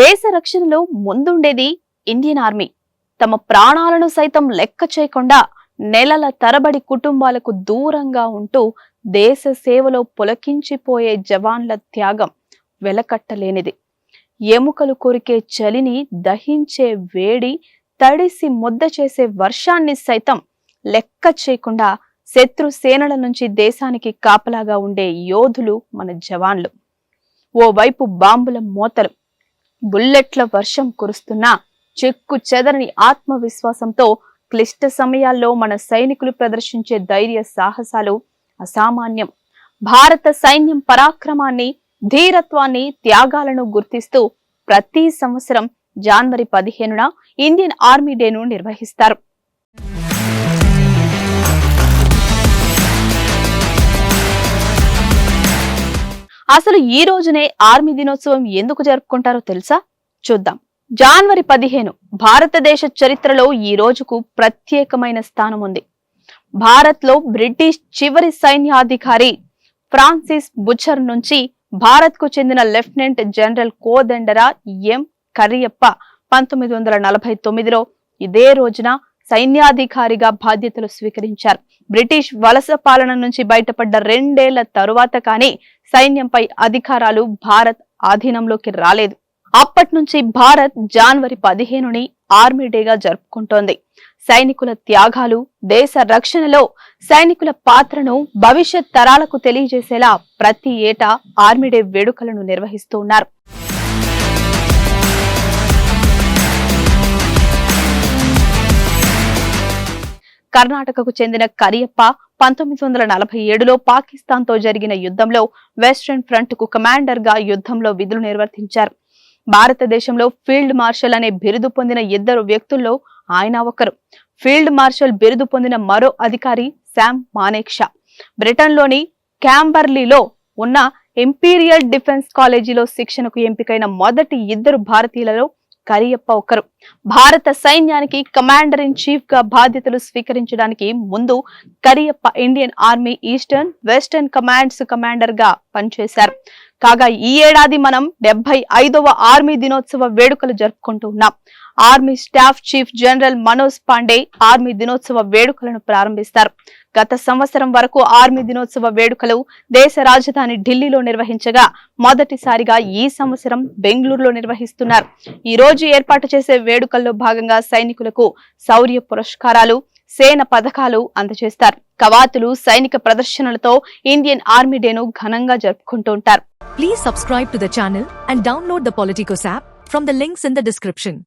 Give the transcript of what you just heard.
దేశ రక్షణలో ముందుండేది Indian army. తమ ప్రాణాలను సైతం లెక్క చేయకుండా నెలల తరబడి కుటుంబాలకు దూరంగా ఉంటూ దేశ సేవలో పులకించిపోయే జవాన్ల త్యాగం వెలకట్టలేనిది. ఎముకలు కొరికే చలిని దహించే వేడి తడిసి ముద్ద చేసే వర్షాన్ని సైతం లెక్క చేయకుండా శత్రు సేనల నుంచి దేశానికి కాపలాగా ఉండే యోధులు మన జవాన్లు. ఓవైపు బాంబుల మోతలు బుల్లెట్ల వర్షం కురుస్తున్నా చెక్కు చెదరని ఆత్మవిశ్వాసంతో క్లిష్ట సమయాల్లో మన సైనికులు ప్రదర్శించే ధైర్య సాహసాలు అసామాన్యం. భారత సైన్యం పరాక్రమాన్ని ధీరత్వాన్ని త్యాగాలను గుర్తిస్తూ ప్రతి సంవత్సరం జనవరి పదిహేనున ఇండియన్ ఆర్మీ డేను నిర్వహిస్తారు. అసలు ఈ రోజునే ఆర్మీ దినోత్సవం ఎందుకు జరుపుకుంటారో తెలుసా? చూద్దాం. జనవరి పదిహేను భారతదేశ చరిత్రలో ఈ రోజుకు ప్రత్యేకమైన స్థానం ఉంది. భారత్లో బ్రిటిష్ చివరి సైన్యాధికారి ఫ్రాన్సిస్ బుచర్ నుంచి భారత్కు చెందిన లెఫ్టినెంట్ జనరల్ కోదండరా ఎం కరియప్ప పంతొమ్మిది వందల నలభై తొమ్మిదిలో ఇదే రోజున సైన్యాధికారిగా బాధ్యతలు స్వీకరించారు. బ్రిటిష్ వలస పాలన నుంచి బయటపడ్డ రెండేళ్ళ తరువాత కానీ సైన్యంపై అధికారాలు భారత్ ఆధీనంలోకి రాలేదు. అప్పటి నుంచి భారత్ జనవరి పదిహేనుని ఆర్మీ డేగా జరుపుకుంటోంది. సైనికుల త్యాగాలు దేశ రక్షణలో సైనికుల పాత్రను భవిష్యత్ తరాలకు తెలియజేసేలా ప్రతి ఏటా ఆర్మీ డే వేడుకలను నిర్వహిస్తూ ఉన్నారు. కర్ణాటకకు చెందిన కరియప్ప పంతొమ్మిది వందల నలభై ఏడులో పాకిస్తాన్తో జరిగిన యుద్ధంలో వెస్ట్రన్ ఫ్రంట్కు కమాండర్గా యుద్ధంలో విధులు నిర్వర్తించారు. భారతదేశంలో ఫీల్డ్ మార్షల్ అనే బిరుదు పొందిన ఇద్దరు వ్యక్తుల్లో ఆయన ఒకరు. ఫీల్డ్ మార్షల్ బిరుదు పొందిన మరో అధికారి శామ్ మానేక్షా. బ్రిటన్లోని క్యాంబర్లీలో ఉన్న ఇంపీరియల్ డిఫెన్స్ కాలేజీలో శిక్షణకు ఎంపికైన మొదటి ఇద్దరు భారతీయులలో కరియప్ప ఒకరు భారత సైన్యానికి కమాండర్ ఇన్ చీఫ్గా బాధ్యతలు స్వీకరించడానికి ముందు Cariappa Indian army eastern western commands కమాండర్గా పనిచేశారు. కాగా ఈ ఏడాది మనం డెబ్బై ఐదవ ఆర్మీ దినోత్సవ వేడుకలు జరుపుకుంటూ ఉన్నాం. Army staff chief general Manoj Pande army దినోత్సవ వేడుకలను ప్రారంభిస్తారు. గత సంవత్సరం వరకు ఆర్మీ దినోత్సవ వేడుకలు దేశ రాజధాని ఢిల్లీలో నిర్వహించగా మొదటిసారిగా ఈ సంవత్సరం బెంగళూరులో నిర్వహిస్తున్నారు. ఈ రోజు ఏర్పాటు చేసే వేడుకల్లో భాగంగా సైనికులకు శౌర్య పురస్కారాలు సేన పథకాలు అందజేస్తారు. కవాతులు సైనిక ప్రదర్శనలతో ఇండియన్ ఆర్మీ డేను ఘనంగా జరుపుకుంటూ ఉంటారు. Please subscribe to the and download the app from the links in the description